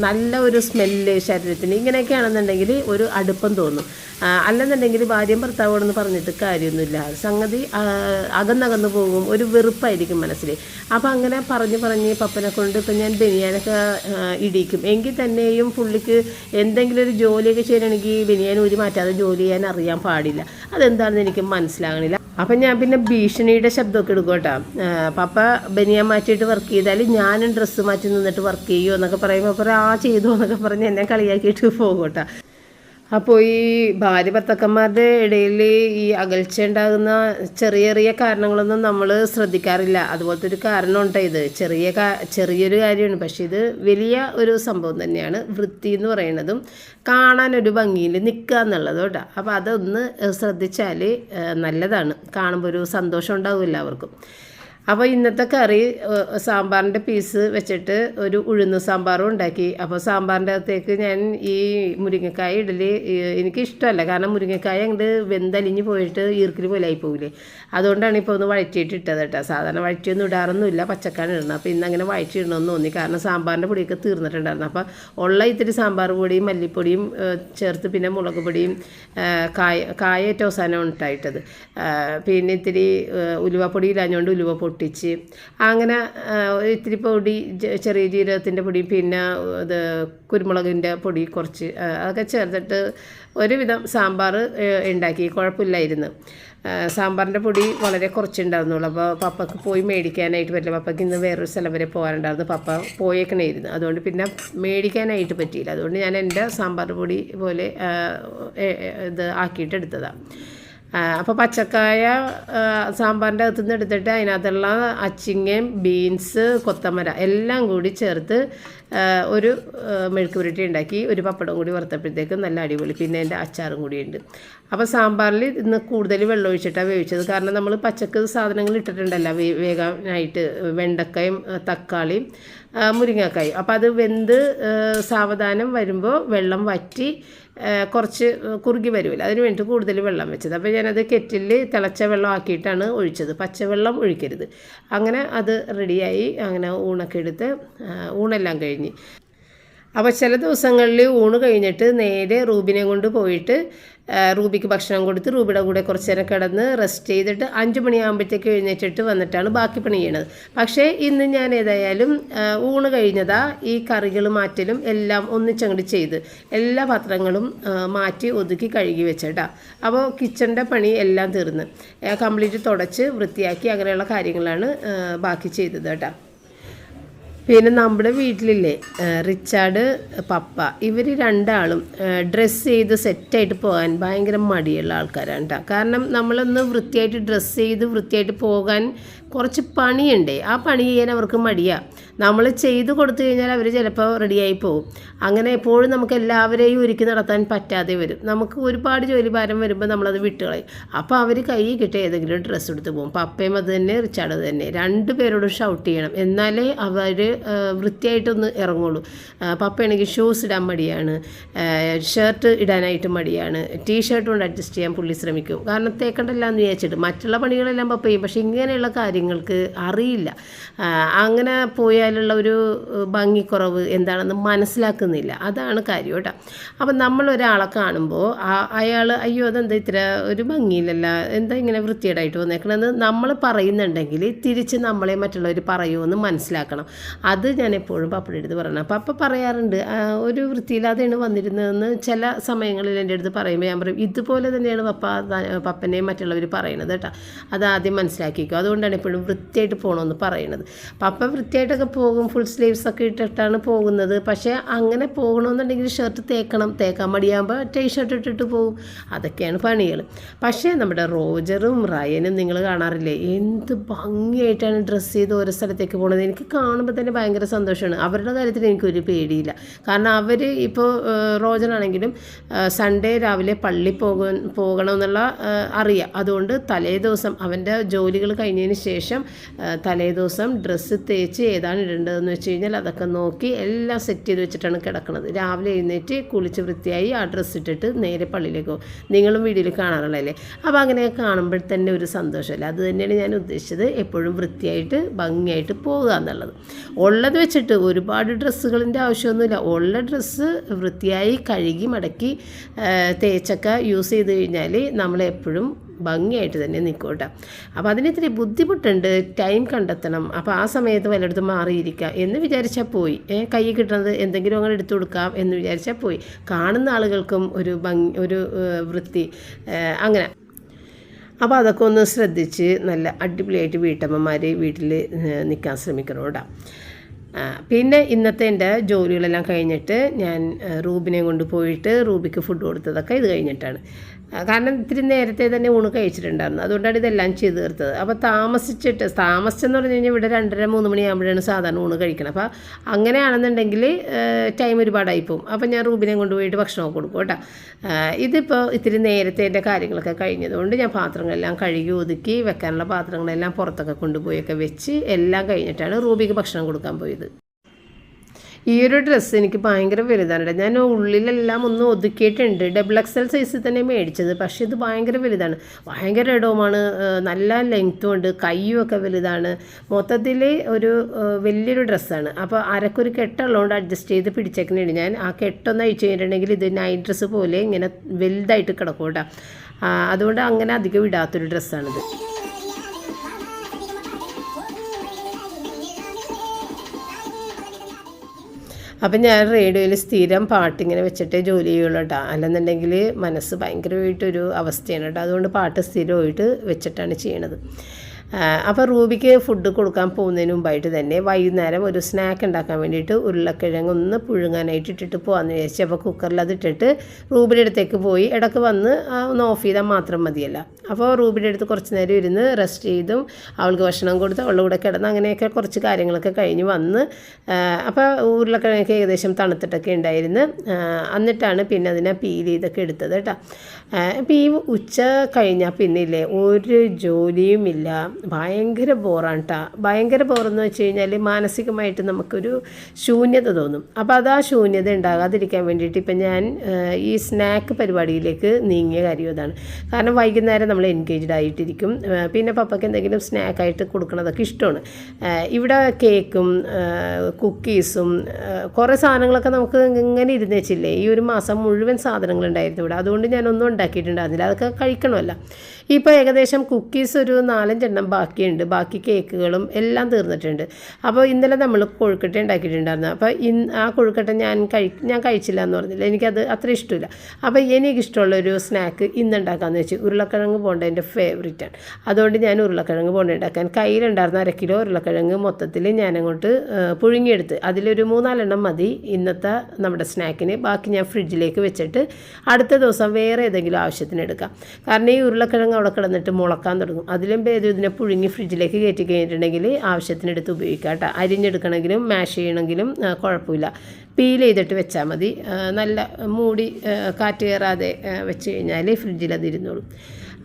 നല്ല ഒരു സ്മെല്ല് ശരീരത്തിന് ഇങ്ങനെയൊക്കെയാണെന്നുണ്ടെങ്കിൽ ഒരു അടുപ്പം തോന്നും. അല്ലെന്നുണ്ടെങ്കിൽ ഭാര്യയും ഭർത്താവോടെന്ന് പറഞ്ഞിട്ട് കാര്യമൊന്നുമില്ല. സംഗതി അകന്നകന്ന് പോകും. ഒരു വെറുപ്പായിരിക്കും മനസ്സിൽ അപ്പോൾ അങ്ങനെ പറഞ്ഞ് പറഞ്ഞ് പപ്പനെ കൊണ്ട് ഇപ്പം ഞാൻ ബനിയാനൊക്കെ ഇടിക്കും. എങ്കിൽ തന്നെയും പുള്ളിക്ക് എന്തെങ്കിലും ഒരു ജോലിയൊക്കെ ചെയ്യണമെങ്കിൽ ബനിയാൻ ഒരു മാറ്റാതെ ജോലി ചെയ്യാൻ അറിയാൻ പാടില്ല. അതെന്താണെന്ന് എനിക്ക് മനസ്സിലാകണില്ല. അപ്പം ഞാൻ പിന്നെ ഭീഷണിയുടെ ശബ്ദമൊക്കെ എടുക്കും പപ്പ ബനിയാൻ മാറ്റിയിട്ട് വർക്ക് ചെയ്താൽ ഞാനും ഡ്രസ്സ് മാറ്റി നിന്നിട്ട് വർക്ക് ചെയ്യുമോ എന്നൊക്കെ പറയുമ്പോൾ അപ്പോൾ ആ ചെയ്തു എന്നൊക്കെ പറഞ്ഞ് എന്നെ കളിയാക്കിയിട്ട് പോകും അപ്പോൾ ഈ ഭാര്യ ഭർത്തക്കന്മാരുടെ ഇടയിൽ ഈ അകൽച്ച ഉണ്ടാകുന്ന ചെറിയ ചെറിയ കാരണങ്ങളൊന്നും നമ്മൾ ശ്രദ്ധിക്കാറില്ല. അതുപോലത്തെ ഒരു കാരണമുണ്ട് ഇത്. ചെറിയ ചെറിയൊരു കാര്യമാണ്. പക്ഷേ ഇത് വലിയ ഒരു സംഭവം തന്നെയാണ് വൃത്തി എന്ന് പറയുന്നതും കാണാൻ ഒരു ഭംഗിയിൽ നിൽക്കുക എന്നുള്ളത് കേട്ടോ. അപ്പോൾ അതൊന്ന് ശ്രദ്ധിച്ചാൽ നല്ലതാണ്. കാണുമ്പോൾ ഒരു സന്തോഷം ഉണ്ടാവും എല്ലാവർക്കും. അപ്പോൾ ഇന്നത്തെ കറി സാമ്പാറിന്റെ പീസ് വെച്ചിട്ട് ഒരു ഉഴുന്ന് സാമ്പാറും ഉണ്ടാക്കി. അപ്പോൾ സാമ്പാറിന്റെ അകത്തേക്ക് ഞാൻ ഈ മുരിങ്ങക്കായ ഇടൽ എനിക്കിഷ്ടമല്ല കാരണം മുരിങ്ങക്കായ അങ്ങോട്ട് വെന്തലിഞ്ഞ് പോയിട്ട് ഈർക്കിൽ പോലെ ആയി പോകില്ലേ അതുകൊണ്ടാണ് ഇപ്പോൾ ഒന്ന് വഴറ്റിയിട്ട് ഇട്ടത് കേട്ടോ. സാധാരണ വഴറ്റിയൊന്നും ഇടാറൊന്നുമില്ല പച്ചക്കാണ് ഇടുന്നത് അപ്പോൾ ഇന്ന് അങ്ങനെ വഴറ്റി ഇടണമെന്ന് തോന്നി. കാരണം സാമ്പാറിന്റെ പൊടിയൊക്കെ തീർന്നിട്ടുണ്ടായിരുന്നു. അപ്പോൾ ഉള്ള ഇത്തിരി സാമ്പാർ പൊടിയും മല്ലിപ്പൊടിയും ചേർത്ത് പിന്നെ മുളക് പൊടിയും കായ കായ ഏറ്റവും അവസാനം ഉണ്ടായിട്ടത്. പിന്നെ ഇത്തിരി ഉലുവപ്പൊടി ഇല്ലാഞ്ഞുകൊണ്ട് ഉലുവ പൊട്ടിച്ച്. അങ്ങനെ ഇത്തിരി പൊടി ചെറിയ ജീരകത്തിന്റെ പൊടി പിന്നെ ഇത് കുരുമുളകിന്റെ പൊടി കുറച്ച് അതൊക്കെ ചേർത്തിട്ട് ഒരുവിധം സാമ്പാർ ഉണ്ടാക്കി. കുഴപ്പമില്ലായിരുന്നു. സാമ്പാറിന്റെ പൊടി വളരെ കുറച്ചുണ്ടായിരുന്നുള്ളൂ. അപ്പോൾ പപ്പക്ക് പോയി മേടിക്കാനായിട്ട് പറ്റില്ല. പപ്പയ്ക്ക് ഇന്ന് വേറൊരു സ്ഥലം വരെ പോകാനുണ്ടായിരുന്നു. പപ്പ പോയേക്കണേയിരുന്നു. അതുകൊണ്ട് പിന്നെ മേടിക്കാനായിട്ട് പറ്റിയില്ല. അതുകൊണ്ട് ഞാൻ എന്റെ സാമ്പാർ പൊടി പോലെ ഇത് ആക്കിയിട്ട് എടുത്തതാണ്. അപ്പോൾ പച്ചക്കായ സാമ്പാറിന്റെ അകത്തു നിന്ന് എടുത്തിട്ട് അതിനകത്തുള്ള അച്ചിങ്ങയും ബീൻസ് കൊത്തമര എല്ലാം കൂടി ചേർത്ത് ഒരു മെഴുക്ക് പുരട്ടി ഉണ്ടാക്കി ഒരു പപ്പടം കൂടി വറുത്തപ്പോഴത്തേക്കും നല്ല അടിപൊളി. പിന്നെ എന്റെ അച്ചാറും കൂടിയുണ്ട് അപ്പോൾ സാമ്പാറിൽ ഇന്ന് കൂടുതൽ വെള്ളം ഒഴിച്ചിട്ടാണ് വേവിച്ചത്. കാരണം നമ്മൾ പച്ചക്ക് സാധനങ്ങൾ ഇട്ടിട്ടുണ്ടല്ലോ വേ വേകാനായിട്ട് വെണ്ടക്കയും തക്കാളിയും മുരിങ്ങക്കായും. അപ്പോൾ അത് വെന്ത് സാവധാനം വരുമ്പോൾ വെള്ളം വറ്റി കുറച്ച് കുറുകി വരുമല്ലോ അതിന് വേണ്ടി കൂടുതൽ വെള്ളം വെച്ചത്. അപ്പോൾ ഞാനത് കെറ്റിൽ തിളച്ച വെള്ളം ആക്കിയിട്ടാണ് ഒഴിച്ചത്. പച്ചവെള്ളം ഒഴിക്കരുത്. അങ്ങനെ അത് റെഡിയായി അങ്ങനെ ഊണൊക്കെ എടുത്ത് ഊണെല്ലാം കഴിഞ്ഞ്. അപ്പോൾ ചില ദിവസങ്ങളിൽ ഊണ് കഴിഞ്ഞിട്ട് നേരെ റൂബിനെ കൊണ്ട് പോയിട്ട് റൂബിക്ക് ഭക്ഷണം കൊടുത്ത് റൂബിയുടെ കൂടെ കുറച്ച് നേരം കിടന്ന് റെസ്റ്റ് ചെയ്തിട്ട് അഞ്ച് മണിയാകുമ്പോഴത്തേക്ക് എഴുന്നേറ്റിട്ട് വന്നിട്ടാണ് ബാക്കി പണി ചെയ്യണത്. പക്ഷേ ഇന്ന് ഞാൻ ഏതായാലും ഊണ് കഴിഞ്ഞതാ ഈ കറികൾ മാറ്റലും എല്ലാം ഒന്നിച്ചങ്ങോട്ട് ചെയ്ത് എല്ലാ പാത്രങ്ങളും മാറ്റി ഒതുക്കി കഴുകി വെച്ചേട്ടാ. അപ്പോൾ കിച്ചണിന്റെ പണി എല്ലാം തീർന്ന്. കംപ്ലീറ്റ് തുടച്ച് വൃത്തിയാക്കി അങ്ങനെയുള്ള കാര്യങ്ങളാണ് ബാക്കി ചെയ്തത് കേട്ടോ. പിന്നെ നമ്മുടെ വീട്ടിലില്ലേ റിച്ചാർഡ് പപ്പ ഇവർ രണ്ടാളും ഡ്രസ്സ് ചെയ്ത് സെറ്റായിട്ട് പോകാൻ ഭയങ്കര മടിയുള്ള ആൾക്കാരാണ് കേട്ടോ കാരണം നമ്മളൊന്ന് വൃത്തിയായിട്ട് ഡ്രസ്സ് ചെയ്ത് വൃത്തിയായിട്ട് പോകാൻ കുറച്ച് പണിയുണ്ടേ. ആ പണി ചെയ്യാൻ അവർക്ക് മടിയാണ് നമ്മൾ ചെയ്തു കൊടുത്തു കഴിഞ്ഞാൽ അവർ ചിലപ്പോൾ റെഡിയായി പോകും അങ്ങനെ എപ്പോഴും നമുക്ക് എല്ലാവരെയും ഒരുക്കി നടത്താൻ പറ്റാതെ വരും. നമുക്ക് ഒരുപാട് ജോലി ഭാരം വരുമ്പോൾ നമ്മളത് വിട്ടുകളയും അപ്പോൾ അവർ കൈ കിട്ടിയ ഏതെങ്കിലും ഡ്രസ്സ് എടുത്ത് പോകും. പപ്പയും അത് തന്നെ റിച്ചാർഡ് തന്നെ. രണ്ട് പേരോടും ഷൗട്ട് ചെയ്യണം. എന്നാലേ അവർ വൃത്തിയായിട്ടൊന്ന് ഇറങ്ങുള്ളൂ. പപ്പയാണെങ്കിൽ ഷൂസ് ഇടാൻ മടിയാണ്. ഷർട്ട് ഇടാനായിട്ട് മടിയാണ്. ടീ ഷർട്ട് കൊണ്ട് അഡ്ജസ്റ്റ് ചെയ്യാൻ പുള്ളി ശ്രമിക്കും. കാരണം തേക്കണ്ടല്ല എന്ന് വിചാരിച്ചിട്ട് മറ്റുള്ള പണികളെല്ലാം പപ്പ ചെയ്യും പക്ഷേ ഇങ്ങനെയുള്ള കാര്യങ്ങൾക്ക് അറിയില്ല. അങ്ങനെ അങ്ങനെ പോയാലുള്ള ഒരു ഭംഗിക്കുറവ് എന്താണെന്ന് മനസ്സിലാക്കുന്നില്ല. അതാണ് കാര്യം കേട്ടോ. അപ്പം നമ്മൾ ഒരാളെ കാണുമ്പോൾ ആ അയാൾ അയ്യോ അതെന്താ ഇത്ര ഒരു ഭംഗിയില്ലല്ല എന്താ ഇങ്ങനെ വൃത്തിയേടായിട്ട് വന്നേക്കണമെന്ന് നമ്മൾ പറയുന്നുണ്ടെങ്കിൽ തിരിച്ച് നമ്മളെ മറ്റുള്ളവർ പറയുമെന്ന് മനസ്സിലാക്കണം. അത് ഞാൻ എപ്പോഴും പപ്പയുടെ അടുത്ത് പറയണം. അപ്പം അപ്പം പറയാറുണ്ട് "ആ, ഒരു വൃത്തിയില്ലാതെയാണ് വന്നിരുന്നതെന്ന് ചില സമയങ്ങളിൽ എന്റെ അടുത്ത് പറയുമ്പോൾ ഞാൻ പറയും ഇതുപോലെ തന്നെയാണ് പപ്പ പപ്പനെയും മറ്റുള്ളവർ പറയുന്നത് കേട്ടോ. അത് ആദ്യം മനസ്സിലാക്കിക്കോ. അതുകൊണ്ടാണ് എപ്പോഴും വൃത്തിയായിട്ട് പോകണമെന്ന് പറയുന്നത്. പപ്പ വൃത്തിയായിട്ടൊക്കെ പോകും ഫുൾ സ്ലീവ്സ് ഒക്കെ ഇട്ടിട്ടാണ് പോകുന്നത്. പക്ഷേ അങ്ങനെ പോകണമെന്നുണ്ടെങ്കിൽ ഷർട്ട് തേക്കണം. തേക്കാൻ മടിയാകുമ്പോൾ ടൈ ഷർട്ട് ഇട്ടിട്ട് പോകും. അതൊക്കെയാണ് പണികൾ പക്ഷേ നമ്മുടെ റോജറും റയനും നിങ്ങൾ കാണാറില്ലേ? എന്ത് ഭംഗിയായിട്ടാണ് ഡ്രസ്സ് ചെയ്ത് ഓരോ സ്ഥലത്തേക്ക് പോകുന്നത് എനിക്ക് കാണുമ്പോൾ തന്നെ ഭയങ്കര സന്തോഷമാണ്. അവരുടെ കാര്യത്തിൽ എനിക്കൊരു പേടിയില്ല. കാരണം അവർ ഇപ്പോൾ റോജറാണെങ്കിലും സൺഡേ രാവിലെ പള്ളി പോകാൻ പോകണമെന്നുള്ള അറിയാം. അതുകൊണ്ട് തലേ ദിവസം അവന്റെ ജോലികൾ കഴിഞ്ഞതിന് ശേഷം തലേ ദിവസം ഡ്രസ്സ് തേച്ച് ഏതാണ് ഇടേണ്ടതെന്ന് വെച്ച് കഴിഞ്ഞാൽ അതൊക്കെ നോക്കി എല്ലാം സെറ്റ് ചെയ്ത് വെച്ചിട്ടാണ് കിടക്കുന്നത് രാവിലെ എഴുന്നേറ്റ് കുളിച്ച് വൃത്തിയായി ആ ഡ്രസ്സ് ഇട്ടിട്ട് നേരെ പള്ളിയിലേക്ക് പോകും. നിങ്ങളും വീഡിയോയിൽ കാണാറുള്ളതല്ലേ? അപ്പോൾ അങ്ങനെ കാണുമ്പോൾ തന്നെ ഒരു സന്തോഷമല്ല? അത് തന്നെയാണ് ഞാൻ ഉദ്ദേശിച്ചത്. എപ്പോഴും വൃത്തിയായിട്ട് ഭംഗിയായിട്ട് പോകുക എന്നുള്ളത്. ഉള്ളത് വെച്ചിട്ട് ഒരുപാട് ഡ്രസ്സുകളിന്റെ ആവശ്യമൊന്നുമില്ല. ഉള്ള ഡ്രസ്സ് വൃത്തിയായി കഴുകി മടക്കി തേച്ചൊക്കെ യൂസ് ചെയ്ത് കഴിഞ്ഞാൽ നമ്മളെപ്പോഴും ഭംഗിയായിട്ട് തന്നെ നിൽക്കും കേട്ടോ അപ്പോൾ അതിന് ഇത്തിരി ബുദ്ധിമുട്ടുണ്ട് ടൈം കണ്ടെത്തണം. അപ്പോൾ ആ സമയത്ത് വല്ലയിടത്തും മാറിയിരിക്കുക എന്ന് വിചാരിച്ചാൽ പോയി. കൈ കിട്ടുന്നത് എന്തെങ്കിലും അങ്ങനെ എടുത്തു കൊടുക്കാം എന്ന് വിചാരിച്ചാൽ പോയി. കാണുന്ന ആളുകൾക്കും ഒരു ഭംഗി ഒരു വൃത്തി അങ്ങനെ. അപ്പോൾ അതൊക്കെ ഒന്ന് ശ്രദ്ധിച്ച് നല്ല അടിപൊളിയായിട്ട് വീട്ടമ്മമാർ വീട്ടിൽ നിൽക്കാൻ ശ്രമിക്കണം പിന്നെ ഇന്നത്തെ എന്റെ ജോലികളെല്ലാം കഴിഞ്ഞിട്ട് ഞാൻ റൂബിനെ കൊണ്ട് പോയിട്ട് റൂബിക്ക് ഫുഡ് കൊടുത്തതൊക്കെ ഇത് കഴിഞ്ഞിട്ടാണ്. കാരണം ഇത്തിരി നേരത്തെ തന്നെ ഊണ് കഴിച്ചിട്ടുണ്ടായിരുന്നു. അതുകൊണ്ടാണ് ഇതെല്ലാം ചെയ്ത് തീർത്തത്. അപ്പോൾ താമസിച്ചിട്ട് താമസിച്ചെന്ന് പറഞ്ഞു കഴിഞ്ഞാൽ ഇവിടെ രണ്ടര മൂന്ന് മണിയാകുമ്പോഴാണ് സാധാരണ ഊണ് കഴിക്കണം അപ്പോൾ അങ്ങനെയാണെന്നുണ്ടെങ്കിൽ ടൈം ഒരുപാടായി പോകും അപ്പോൾ ഞാൻ റൂബിനെ കൊണ്ടുപോയിട്ട് ഭക്ഷണമൊക്കെ കൊടുക്കും കേട്ടോ. ഇതിപ്പോൾ ഇത്തിരി നേരത്തെ എന്റെ കാര്യങ്ങളൊക്കെ കഴിഞ്ഞതുകൊണ്ട് ഞാൻ പാത്രങ്ങളെല്ലാം കഴുകി ഒതുക്കി വെക്കാനുള്ള പാത്രങ്ങളെല്ലാം പുറത്തൊക്കെ കൊണ്ടുപോയൊക്കെ വെച്ച് എല്ലാം കഴിഞ്ഞിട്ടാണ് റൂബിക്ക് ഭക്ഷണം കൊടുക്കാൻ പോയത്. ഈ ഒരു ഡ്രസ്സ് എനിക്ക് ഭയങ്കര വലുതാണ്. ഞാൻ ഉള്ളിലെല്ലാം ഒന്ന് ഒതുക്കിയിട്ടുണ്ട്. ഡബിൾ എക്സൽ സൈസിൽ തന്നെ മേടിച്ചത്. പക്ഷേ ഇത് ഭയങ്കര വലുതാണ്. ഭയങ്കര ഇടവുമാണ്. നല്ല ലെങ്ത്തും ഉണ്ട്. കയ്യും ഒക്കെ വലുതാണ്. മൊത്തത്തിൽ ഒരു വലിയൊരു ഡ്രസ്സാണ് അപ്പോൾ അരക്കൊരു കെട്ടുള്ളതുകൊണ്ട് അഡ്ജസ്റ്റ് ചെയ്ത് പിടിച്ചേക്കുന്നുണ്ട് ഞാൻ ആ കെട്ടൊന്ന് അഴിച്ചു കഴിഞ്ഞിട്ടുണ്ടെങ്കിൽ ഇത് നൈറ്റ് ഡ്രസ്സ് പോലെ ഇങ്ങനെ വലുതായിട്ട് കിടക്കും കേട്ടോ. അതുകൊണ്ട് അങ്ങനെ അധികം ഇടാത്തൊരു ഡ്രസ്സാണിത് അപ്പം ഞാൻ റേഡിയോയിൽ സ്ഥിരം പാട്ടിങ്ങനെ വെച്ചിട്ടേ ജോലി ചെയ്യുള്ളൂ കേട്ടോ അല്ലെന്നുണ്ടെങ്കിൽ മനസ്സ് ഭയങ്കരമായിട്ടൊരു അവസ്ഥയാണ് കേട്ടോ അതുകൊണ്ട് പാട്ട് സ്ഥിരമായിട്ട് വെച്ചിട്ടാണ് ചെയ്യണത്. അപ്പോൾ റൂബിക്ക് ഫുഡ് കൊടുക്കാൻ പോകുന്നതിന് മുമ്പായിട്ട് തന്നെ വൈകുന്നേരം ഒരു സ്നാക്ക് ഉണ്ടാക്കാൻ വേണ്ടിയിട്ട് ഉരുളക്കിഴങ്ങ് ഒന്ന് പുഴുങ്ങാനായിട്ട് ഇട്ടിട്ട് പോകാമെന്ന് വിചാരിച്ചു. അപ്പോൾ കുക്കറിൽ അത് ഇട്ടിട്ട് റൂബിന്റെ അടുത്തേക്ക് പോയി ഇടയ്ക്ക് വന്ന് ഒന്ന് ഓഫ് ചെയ്താൽ മാത്രം മതിയല്ല. അപ്പോൾ റൂബിന്റെ അടുത്ത് കുറച്ച് നേരം ഇരുന്ന് റെസ്റ്റ് ചെയ്തും അവൾക്ക് ഭക്ഷണം കൊടുത്ത് അവളുടെ കൂടെ കിടന്ന് അങ്ങനെയൊക്കെ കുറച്ച് കാര്യങ്ങളൊക്കെ കഴിഞ്ഞ് വന്ന് അപ്പോൾ ഉരുളക്കിഴങ്ങൊക്കെ ഏകദേശം തണുത്തിട്ടൊക്കെ ഉണ്ടായിരുന്നു. എന്നിട്ടാണ് പിന്നെ അതിനെ പീൽ ചെയ്തൊക്കെ എടുത്തത് കേട്ടോ. അപ്പോൾ ഈ ഉച്ച കഴിഞ്ഞാൽ പിന്നെ ഇല്ലേ ഒരു ജോലിയുമില്ല. ഭയങ്കര ബോറാണ് കേട്ടോ ഭയങ്കര ബോറെന്ന് വെച്ച് കഴിഞ്ഞാൽ മാനസികമായിട്ട് നമുക്കൊരു ശൂന്യത തോന്നും. അപ്പോൾ അത് ആ ശൂന്യത ഉണ്ടാകാതിരിക്കാൻ വേണ്ടിയിട്ട് ഇപ്പം ഞാൻ ഈ സ്നാക്ക് പരിപാടിയിലേക്ക് നീങ്ങിയ കാര്യം അതാണ് കാരണം വൈകുന്നേരം നമ്മൾ എൻഗേജ്ഡ് ആയിട്ടിരിക്കും. പിന്നെ പപ്പയ്ക്ക് എന്തെങ്കിലും സ്നാക്കായിട്ട് കൊടുക്കണതൊക്കെ ഇഷ്ടമാണ്. ഇവിടെ കേക്കും കുക്കീസും കുറേ സാധനങ്ങളൊക്കെ നമുക്ക് ഇങ്ങനെ ഇരുന്ന് വെച്ചില്ലേ? ഈ ഒരു മാസം മുഴുവൻ സാധനങ്ങളുണ്ടായിരുന്നു ഇവിടെ. അതുകൊണ്ട് ഞാനൊന്നും ഉണ്ടാക്കിയിട്ടുണ്ടായിരുന്നില്ല അതൊക്കെ കഴിക്കണമല്ല. ഇപ്പോൾ ഏകദേശം കുക്കീസ് ഒരു നാലഞ്ചെണ്ണം ബാക്കിയുണ്ട്. ബാക്കി കേക്കുകളും എല്ലാം തീർന്നിട്ടുണ്ട്. അപ്പോൾ ഇന്നലെ നമ്മൾ കൊഴുക്കട്ട ഉണ്ടാക്കിയിട്ടുണ്ടായിരുന്നു. അപ്പോൾ ഇന്ന് ആ കൊഴുക്കട്ട ഞാൻ കഴി ഞാൻ കഴിച്ചില്ല എന്ന് പറഞ്ഞില്ല. എനിക്കത് അത്ര ഇഷ്ടമില്ല. അപ്പോൾ എനിക്കിഷ്ടമുള്ള ഒരു സ്നാക്ക് ഇന്ന് ഉണ്ടാക്കാമെന്ന് വെച്ച്. ഉരുളക്കിഴങ്ങ് പോണ്ട എന്റെ ഫേവറേറ്റാണ് അതുകൊണ്ട് ഞാൻ ഉരുളക്കിഴങ്ങ് പോണ്ട ഉണ്ടാക്കാൻ. കയ്യിലുണ്ടായിരുന്ന അര കിലോ ഉരുളക്കിഴങ്ങ് മൊത്തത്തിൽ ഞാനങ്ങോട്ട് പുഴുങ്ങിയെടുത്ത്. അതിലൊരു മൂന്നാലെണ്ണം മതി ഇന്നത്തെ നമ്മുടെ സ്നാക്കിന് ബാക്കി ഞാൻ ഫ്രിഡ്ജിലേക്ക് വെച്ചിട്ട് അടുത്ത ദിവസം വേറെ ഏതെങ്കിലും ആവശ്യത്തിന് എടുക്കാം. കാരണം ഈ ഉരുളക്കിഴങ്ങ് അവിടെ കിടന്നിട്ട് മുളക്കാൻ തുടങ്ങും. അതിലും ഭേദം ഇതിനെ പുഴുങ്ങി ഫ്രിഡ്ജിലേക്ക് കയറ്റി കഴിഞ്ഞിട്ടുണ്ടെങ്കിൽ ആവശ്യത്തിന് എടുത്ത് ഉപയോഗിക്കാം കേട്ടോ. അരിഞ്ഞെടുക്കണമെങ്കിലും മാഷ് ചെയ്യണമെങ്കിലും കുഴപ്പമില്ല. പീൽ ചെയ്തിട്ട് വെച്ചാൽ മതി. നല്ല മൂടി കാറ്റ് കയറാതെ വെച്ച് കഴിഞ്ഞാൽ ഫ്രിഡ്ജിൽ അത് ഇരുന്നോളും.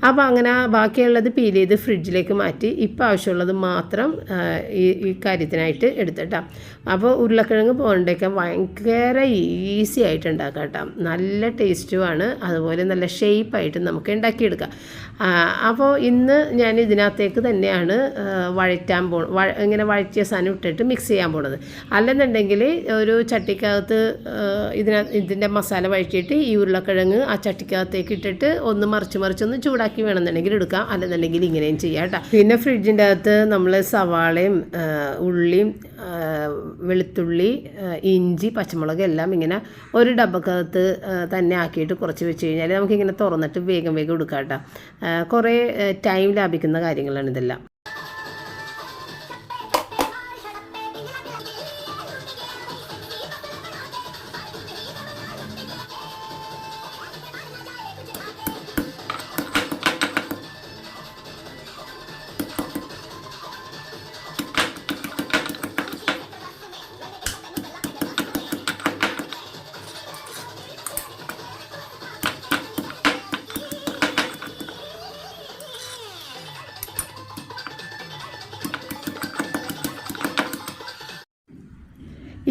അപ്പോൾ അങ്ങനെ ബാക്കിയുള്ളത് പീൽ ചെയ്ത് ഫ്രിഡ്ജിലേക്ക് മാറ്റി ഇപ്പോൾ ആവശ്യമുള്ളത് മാത്രം ഈ ഈ കാര്യത്തിനായിട്ട് എടുത്തിട്ടാ അപ്പോൾ ഉരുളക്കിഴങ്ങ് പോകണ്ടൊക്കെ ഭയങ്കര ഈസി ആയിട്ട് ഉണ്ടാക്കാം കേട്ടോ. നല്ല ടേസ്റ്റുമാണ് അതുപോലെ നല്ല ഷേപ്പായിട്ട് നമുക്ക് ഉണ്ടാക്കിയെടുക്കാം. അപ്പോൾ ഇന്ന് ഞാൻ ഇതിനകത്തേക്ക് തന്നെയാണ് വഴറ്റാൻ പോ ഇങ്ങനെ വഴറ്റിയ സാധനം ഇട്ടിട്ട് മിക്സ് ചെയ്യാൻ പോണത്. അല്ലെന്നുണ്ടെങ്കിൽ ഒരു ചട്ടിക്കകത്ത് ഇതിന ഇതിന്റെ മസാല വഴറ്റിയിട്ട് ഈ ഉരുളക്കിഴങ്ങ് ആ ചട്ടിക്കകത്തേക്ക് ഇട്ടിട്ട് ഒന്ന് മറിച്ച് ഒന്ന് ചൂടാക്കി വേണമെന്നുണ്ടെങ്കിൽ എടുക്കാം. അല്ലെന്നുണ്ടെങ്കിൽ ഇങ്ങനെയും ചെയ്യാം കേട്ടോ. പിന്നെ ഫ്രിഡ്ജിന്റെ അകത്ത് നമ്മൾ സവാളയും ഉള്ളിയും വെളുത്തുള്ളി ഇഞ്ചി പച്ചമുളക് എല്ലാം ഇങ്ങനെ ഒരു ഡബക്കകത്ത് തന്നെ ആക്കിയിട്ട് കുറച്ച് വെച്ച് കഴിഞ്ഞാൽ നമുക്കിങ്ങനെ തുറന്നിട്ട് വേഗം വേഗം എടുക്കാം കേട്ടോ കുറേ ടൈം ലാഭിക്കുന്ന കാര്യങ്ങളാണ് ഇതെല്ലാം.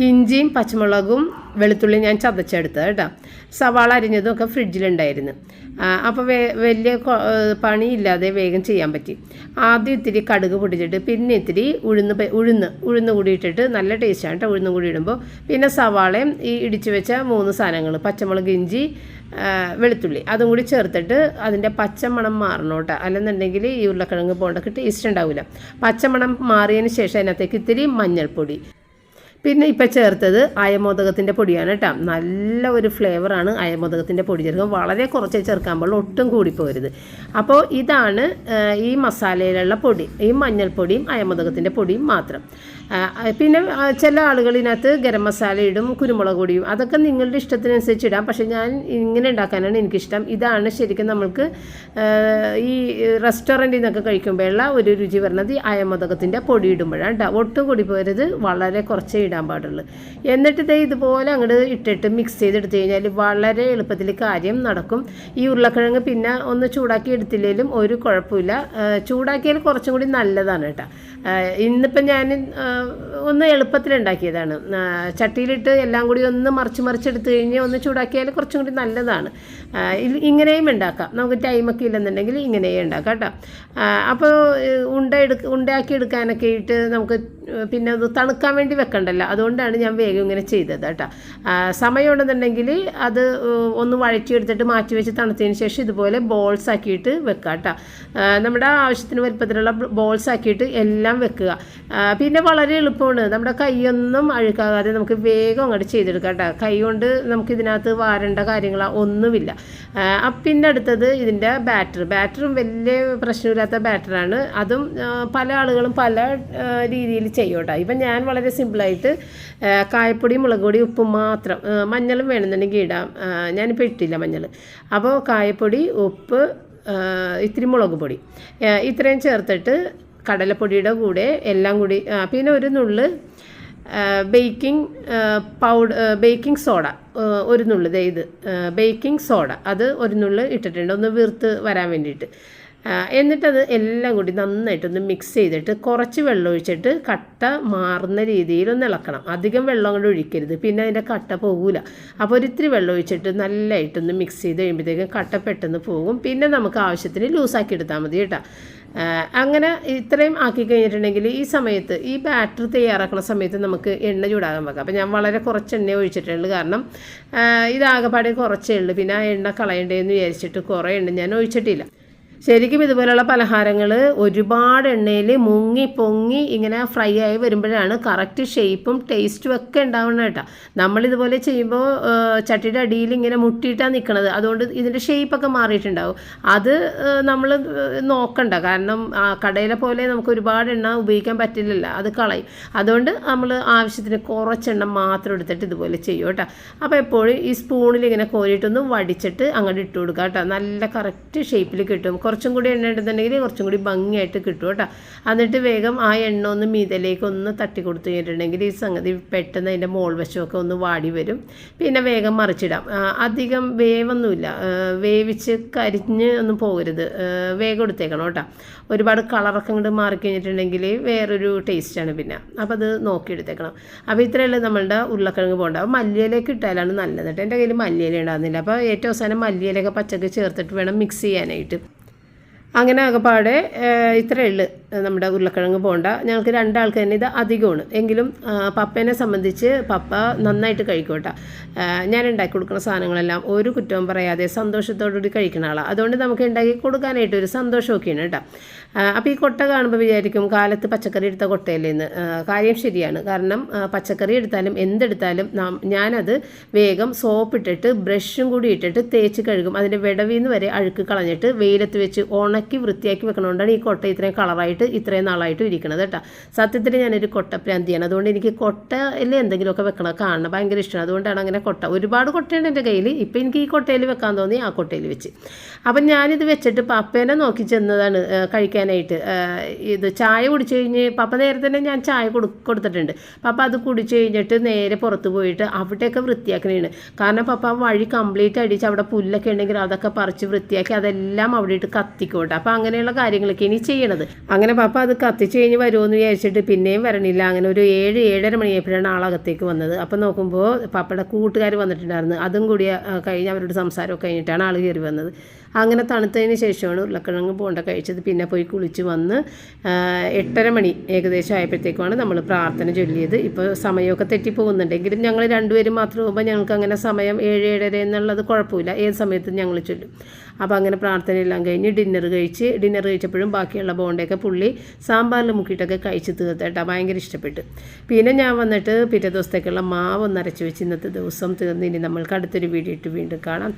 ഇഞ്ചിയും പച്ചമുളകും വെളുത്തുള്ളിയും ഞാൻ ചതച്ചെടുത്തത് കേട്ടോ. സവാള അരിഞ്ഞതും ഒക്കെ ഫ്രിഡ്ജിലുണ്ടായിരുന്നു. അപ്പോൾ വേ വലിയ പണിയില്ലാതെ വേഗം ചെയ്യാൻ പറ്റി. ആദ്യം ഇത്തിരി കടുക് പൊടിച്ചിട്ട് പിന്നെ ഇത്തിരി ഉഴുന്ന് ഉഴുന്ന് ഉഴുന്ന് കൂടി ഇട്ടിട്ട് നല്ല ടേസ്റ്റാണ് കേട്ടോ ഉഴുന്ന് കൂടി ഇടുമ്പോൾ പിന്നെ സവാളയും ഈ ഇടിച്ചു വെച്ച മൂന്ന് സാധനങ്ങൾ പച്ചമുളക് ഇഞ്ചി വെളുത്തുള്ളി അതും കൂടി ചേർത്തിട്ട് അതിന്റെ പച്ചമണം മാറണം കേട്ടോ അല്ലെന്നുണ്ടെങ്കിൽ ഈ ഉരുളക്കിഴങ്ങ് പോണ്ടൊക്കെ ടേസ്റ്റ് ഉണ്ടാവില്ല പച്ചമണം മാറിയതിന് ശേഷം അതിനകത്തേക്ക് ഇത്തിരി മഞ്ഞൾപ്പൊടി പിന്നെ ഇപ്പം ചേർത്തത് അയമോദകത്തിന്റെ പൊടിയാണ് കേട്ടോ നല്ല ഒരു ഫ്ലേവറാണ് അയമോദകത്തിന്റെ പൊടി ചേർക്കുക. വളരെ കുറച്ചേ ചേർക്കാൻ പാടുള്ളൂ. ഒട്ടും കൂടിപ്പോരുത്. അപ്പോൾ ഇതാണ് ഈ മസാലയിലുള്ള പൊടി. ഈ മഞ്ഞൾപ്പൊടിയും അയമോദകത്തിന്റെ പൊടിയും മാത്രം. പിന്നെ ചില ആളുകൾ ഇതിനകത്ത് ഗരം മസാല ഇടും കുരുമുളക് പൊടിയും. അതൊക്കെ നിങ്ങളുടെ ഇഷ്ടത്തിനനുസരിച്ച് ഇടാം. പക്ഷേ ഞാൻ ഇങ്ങനെ ഉണ്ടാക്കാനാണ് എനിക്കിഷ്ടം. ഇതാണ് ശരിക്കും നമ്മൾക്ക് ഈ റെസ്റ്റോറന്റിൽ നിന്നൊക്കെ കഴിക്കുമ്പോഴുള്ള ഒരു രുചി വരുന്നത് ഈ അയമോദകത്തിന്റെ പൊടി ഇടുമ്പോഴാണ് കേട്ടോ ഒട്ടും കൂടി പോരുത് വളരെ കുറച്ചേ ഇടാൻ പാടുള്ളൂ. എന്നിട്ട് ഇതേ ഇതുപോലെ അങ്ങോട്ട് ഇട്ടിട്ട് മിക്സ് ചെയ്തെടുത്തു കഴിഞ്ഞാൽ വളരെ എളുപ്പത്തിൽ കാര്യം നടക്കും. ഈ ഉരുളക്കിഴങ്ങ് പിന്നെ ഒന്ന് ചൂടാക്കി എടുത്തില്ലെങ്കിലും ഒരു കുഴപ്പമില്ല. ചൂടാക്കിയാൽ കുറച്ചും കൂടി നല്ലതാണ് കേട്ടോ. ഇന്നിപ്പം ഞാൻ ഒന്ന് എളുപ്പത്തിൽ ഉണ്ടാക്കിയതാണ്. ചട്ടിയിലിട്ട് എല്ലാം കൂടി ഒന്ന് മറിച്ച് മറിച്ചെടുത്ത് കഴിഞ്ഞ് ഒന്ന് ചൂടാക്കിയാൽ കുറച്ചും കൂടി നല്ലതാണ്. ഇങ്ങനെയും ഉണ്ടാക്കാം. നമുക്ക് ടൈമൊക്കെ ഇല്ലെന്നുണ്ടെങ്കിൽ ഇങ്ങനെയും ഉണ്ടാക്കാം കേട്ടോ. അപ്പോൾ ഉണ്ട എടുക്ക ഉണ്ടാക്കി എടുക്കാനൊക്കെ ആയിട്ട് നമുക്ക് പിന്നെ അത് തണുക്കാൻ വേണ്ടി വെക്കണ്ടല്ലോ. അതുകൊണ്ടാണ് ഞാൻ വേഗം ഇങ്ങനെ ചെയ്തത് കേട്ടോ. സമയമുണ്ടെന്നുണ്ടെങ്കിൽ അത് ഒന്ന് വഴറ്റിയെടുത്തിട്ട് മാറ്റി വെച്ച് തണുത്തതിന് ശേഷം ഇതുപോലെ ബോൾസ് ആക്കിയിട്ട് വെക്കുക കേട്ടോ. നമ്മുടെ ആവശ്യത്തിന് വലുപ്പത്തിലുള്ള ബോൾസ് ആക്കിയിട്ട് എല്ലാം വെക്കുക. പിന്നെ വളരെ എളുപ്പമാണ്. നമ്മുടെ കൈയൊന്നും അഴുക്കാകാതെ നമുക്ക് വേഗം അങ്ങോട്ട് ചെയ്തെടുക്കാം കേട്ടോ. കൈ കൊണ്ട് നമുക്ക് ഇതിനകത്ത് വാരേണ്ട കാര്യങ്ങൾ ഒന്നുമില്ല. പിന്നെ അടുത്തത് ഇതിന്റെ ബാറ്ററി ബാറ്ററും വലിയ പ്രശ്നമില്ലാത്ത ബാറ്ററാണ് അതും പല ആളുകളും പല രീതിയിൽ ചെയ്യും കേട്ടോ ഇപ്പം ഞാൻ വളരെ സിമ്പിളായിട്ട് കായപ്പൊടി മുളക് പൊടി ഉപ്പും മാത്രം മഞ്ഞളും വേണമെന്നുണ്ടെങ്കിൽ ഇടാം. ഞാനിപ്പോൾ ഇട്ടില്ല മഞ്ഞൾ. അപ്പോൾ കായപ്പൊടി ഉപ്പ് ഇത്തിരി മുളക് പൊടി ഇത്രയും ചേർത്തിട്ട് കടലപ്പൊടിയുടെ കൂടെ എല്ലാം കൂടി പിന്നെ ഒരു നുള്ള് ബേക്കിംഗ് പൗഡർ ബേക്കിംഗ് സോഡ ഒരു നുള്ള് ഇത് ബേക്കിംഗ് സോഡ. അത് ഒരു നുള്ള് ഇട്ടിട്ടുണ്ട്. ഒന്ന് വീർത്ത് വരാൻ വേണ്ടിയിട്ട്. എന്നിട്ടത് എല്ലാം കൂടി നന്നായിട്ടൊന്ന് മിക്സ് ചെയ്തിട്ട് കുറച്ച് വെള്ളം ഒഴിച്ചിട്ട് കട്ട മാറുന്ന രീതിയിൽ ഒന്ന് ഇളക്കണം. അധികം വെള്ളം കൊണ്ട് ഒഴിക്കരുത്. പിന്നെ അതിന്റെ കട്ട പോകില്ല അപ്പോൾ ഒരിത്തിരി വെള്ളം ഒഴിച്ചിട്ട് നല്ലതായിട്ടൊന്ന് മിക്സ് ചെയ്ത് കഴിയുമ്പോഴത്തേക്കും കട്ട പെട്ടെന്ന് പോകും. പിന്നെ നമുക്ക് ആവശ്യത്തിന് ലൂസാക്കി എടുത്താൽ മതി കേട്ടോ. അങ്ങനെ ഇത്രയും ആക്കി കഴിഞ്ഞിട്ടുണ്ടെങ്കിൽ ഈ സമയത്ത് ഈ ബാറ്റർ തയ്യാറാക്കുന്ന സമയത്ത് നമുക്ക് എണ്ണ ചൂടാകാൻ വെക്കാം. അപ്പോൾ ഞാൻ വളരെ കുറച്ച് എണ്ണ ഒഴിച്ചിട്ടുള്ളൂ കാരണം ഇതാകെപ്പാടെ കുറച്ചേ ഉള്ളൂ. പിന്നെ ആ എണ്ണ കളയണ്ടേന്ന് വിചാരിച്ചിട്ട് കുറേ എണ്ണ ഞാൻ ഒഴിച്ചിട്ടില്ല. ശരിക്കും ഇതുപോലെയുള്ള പലഹാരങ്ങൾ ഒരുപാട് എണ്ണയിൽ മുങ്ങി പൊങ്ങി ഇങ്ങനെ ഫ്രൈ ആയി വരുമ്പോഴാണ് കറക്റ്റ് ഷേപ്പും ടേസ്റ്റും ഒക്കെ ഉണ്ടാവുന്നത് കേട്ടോ. നമ്മളിതുപോലെ ചെയ്യുമ്പോൾ ചട്ടിയുടെ അടിയിൽ ഇങ്ങനെ മുട്ടിയിട്ടാണ് നിൽക്കുന്നത് അതുകൊണ്ട് ഇതിന്റെ ഷേപ്പൊക്കെ മാറിയിട്ടുണ്ടാവും. അത് നമ്മൾ നോക്കണ്ട. കാരണം കടയിലെ പോലെ നമുക്ക് ഒരുപാട് എണ്ണ ഉപയോഗിക്കാൻ പറ്റില്ലല്ലോ. അത് കളയും. അതുകൊണ്ട് നമ്മൾ ആവശ്യത്തിന് കുറച്ചെണ്ണം മാത്രം എടുത്തിട്ട് ഇതുപോലെ ചെയ്യും കേട്ടോ. അപ്പോൾ എപ്പോഴും ഈ സ്പൂണിൽ ഇങ്ങനെ കോരിയിട്ടൊന്ന് വടിച്ചിട്ട് അങ്ങോട്ട് ഇട്ട് കൊടുക്കുക കേട്ടോ. നല്ല കറക്റ്റ് ഷേപ്പിൽ കിട്ടും. കുറച്ചും കൂടി എണ്ണ ഇട്ടിട്ടുണ്ടെങ്കിൽ കുറച്ചും കൂടി ഭംഗിയായിട്ട് കിട്ടും കേട്ടോ. എന്നിട്ട് വേഗം ആ എണ്ണ ഒന്ന് മീതലേക്ക് ഒന്ന് തട്ടി കൊടുത്തു കഴിഞ്ഞിട്ടുണ്ടെങ്കിൽ ഈ സംഗതി പെട്ടെന്ന് അതിന്റെ മോൾ വശമൊക്കെ ഒന്ന് വാടി വരും. പിന്നെ വേഗം മറിച്ചിടാം. അധികം വേവൊന്നുമില്ല. വേവിച്ച് കരിഞ്ഞ് ഒന്നും പോകരുത്. വേഗം എടുത്തേക്കണം കേട്ടോ. ഒരുപാട് കളറൊക്കെ ഇങ്ങോട്ട് മാറി കഴിഞ്ഞിട്ടുണ്ടെങ്കിൽ വേറൊരു ടേസ്റ്റാണ് പിന്നെ. അപ്പോൾ അത് നോക്കിയെടുത്തേക്കണം അപ്പോൾ ഇത്രയല്ലേ നമ്മളുടെ ഉരുളക്കിഴങ്ങ് പോകേണ്ട അപ്പോൾ മല്ലിയിലേക്ക് ഇട്ടാലാണ് നല്ലത് കേട്ടോ. എന്റെ കയ്യിൽ മല്ലിയില ഉണ്ടാകുന്നില്ല അപ്പോൾ ഏറ്റവും അവസാനം മല്ലിയിലൊക്കെ പച്ചക്ക് ചേർത്തിട്ട് വേണം മിക്സ് ചെയ്യാനായിട്ട്. അങ്ങനെ ആകെപ്പാടെ ഇത്രയേ ഉള്ളു. നമ്മുടെ ഉരുളക്കിഴങ്ങ് പോണ്ട ഞങ്ങൾക്ക് രണ്ടാൾക്ക് തന്നെ ഇത് അധികമാണ്. എങ്കിലും പപ്പേനെ സംബന്ധിച്ച് പപ്പ നന്നായിട്ട് കഴിക്കോട്ടെ. ഞാൻ ഉണ്ടാക്കി കൊടുക്കുന്ന സാധനങ്ങളെല്ലാം ഒരു കുറ്റവും പറയാതെ സന്തോഷത്തോടുകൂടി കഴിക്കുന്ന ആളാണ് അതുകൊണ്ട് നമുക്ക് ഉണ്ടാക്കി കൊടുക്കാനായിട്ട് ഒരു സന്തോഷമൊക്കെയാണ് കേട്ടോ. അപ്പോൾ ഈ കൊട്ട കാണുമ്പോൾ വിചാരിക്കും കാലത്ത് പച്ചക്കറി എടുത്ത കൊട്ടയല്ലേന്ന് കാര്യം ശരിയാണ്. കാരണം പച്ചക്കറി എടുത്താലും എന്തെടുത്താലും ഞാനത് വേഗം സോപ്പ് ഇട്ടിട്ട് ബ്രഷും കൂടി ഇട്ടിട്ട് തേച്ച് കഴുകും. അതിന്റെ വിടവിന്ന് വരെ അഴുക്ക് കളഞ്ഞിട്ട് വെയിലത്ത് വെച്ച് ഉണക്കി വൃത്തിയാക്കി വെക്കണതുകൊണ്ടാണ് ഈ കൊട്ട ഇത്രയും കളറായിട്ട് ഇത്രയും നാളായിട്ട് ഇരിക്കുന്നത് കേട്ടോ. സത്യത്തിൽ ഞാനൊരു കൊട്ടപ്രാന്തിയാണ് അതുകൊണ്ട് എനിക്ക് കൊട്ടയിൽ എന്തെങ്കിലുമൊക്കെ വെക്കണം കാണണം. ഭയങ്കര ഇഷ്ടമാണ്. അതുകൊണ്ടാണ് അങ്ങനെ കൊട്ട. ഒരുപാട് കൊട്ടയുണ്ട് എന്റെ കയ്യിൽ ഇപ്പം എനിക്ക് ഈ കൊട്ടയിൽ വെക്കാൻ തോന്നി ആ കൊട്ടയിൽ വെച്ച്. അപ്പം ഞാനിത് വെച്ചിട്ട് പപ്പേനെ നോക്കി ചെന്നതാണ് കഴിക്കാനായിട്ട്. ഇത് ചായ കുടിച്ചു കഴിഞ്ഞ് പപ്പ നേരത്തെ തന്നെ ഞാൻ ചായ കൊടു കൊടുത്തിട്ടുണ്ട്. പപ്പ അത് കുടിച്ചു കഴിഞ്ഞിട്ട് നേരെ പുറത്ത് പോയിട്ട് അവിടെയൊക്കെ വൃത്തിയാക്കണേണ്. കാരണം പപ്പ വഴി കംപ്ലീറ്റ് അടിച്ച് അവിടെ പുല്ലൊക്കെ ഉണ്ടെങ്കിൽ അതൊക്കെ പറിച്ച് വൃത്തിയാക്കി അതെല്ലാം അവിടെ ഇട്ട് കത്തിക്കോട്ടെ. അപ്പം അങ്ങനെയുള്ള കാര്യങ്ങളൊക്കെ ഇനി ചെയ്യണത്. അങ്ങനെ പപ്പ അത് കത്തിച്ച് കഴിഞ്ഞ് വരുമെന്ന് വിചാരിച്ചിട്ട് പിന്നെയും വരണില്ല. അങ്ങനെ ഒരു ഏഴ് ഏഴര മണിയായപ്പോഴാണ് ആളകത്തേക്ക് വന്നത്. അപ്പം നോക്കുമ്പോൾ പപ്പയുടെ കൂട്ടുകാർ വന്നിട്ടുണ്ടായിരുന്നു. അതും കൂടി കഴിഞ്ഞ് അവരുടെ സംസാരമൊക്കെ കഴിഞ്ഞിട്ടാണ് ആൾ കയറി വന്നത്. അങ്ങനെ തണുത്തതിന് ശേഷമാണ് ഉരുളക്കിഴങ്ങ് പോണ്ട കഴിച്ചത്. പിന്നെ പോയി കുളിച്ച് വന്ന് എട്ടര മണി ഏകദേശം ആയപ്പോഴത്തേക്കുമാണ് നമ്മൾ പ്രാർത്ഥന ചൊല്ലിയത്. ഇപ്പോൾ സമയമൊക്കെ തെറ്റിപ്പോകുന്നുണ്ടെങ്കിലും ഞങ്ങൾ രണ്ടുപേരും മാത്രം പോകുമ്പോൾ ഞങ്ങൾക്ക് അങ്ങനെ സമയം ഏഴ് ഏഴര എന്നുള്ളത് കുഴപ്പമില്ല. ഏത് സമയത്തും ഞങ്ങൾ ചൊല്ലും. അപ്പോൾ അങ്ങനെ പ്രാർത്ഥനയെല്ലാം കഴിഞ്ഞ് ഡിന്നർ കഴിച്ച് ഡിന്നർ കഴിച്ചപ്പോഴും ബാക്കിയുള്ള ബോണ്ടയൊക്കെ പുള്ളി സാമ്പാറിൽ മുക്കിയിട്ടൊക്കെ കഴിച്ച് തീർത്തേട്ടാ ഭയങ്കര ഇഷ്ടപ്പെട്ടു. പിന്നെ ഞാൻ വന്നിട്ട് പിറ്റേ ദിവസത്തേക്കുള്ള മാവ് ഒന്ന് വെച്ച് ഇന്നത്തെ ദിവസം തീർന്ന്. ഇനി നമ്മൾക്ക് അടുത്തൊരു വീഡിയോ ഇട്ട് വീണ്ടും കാണാം.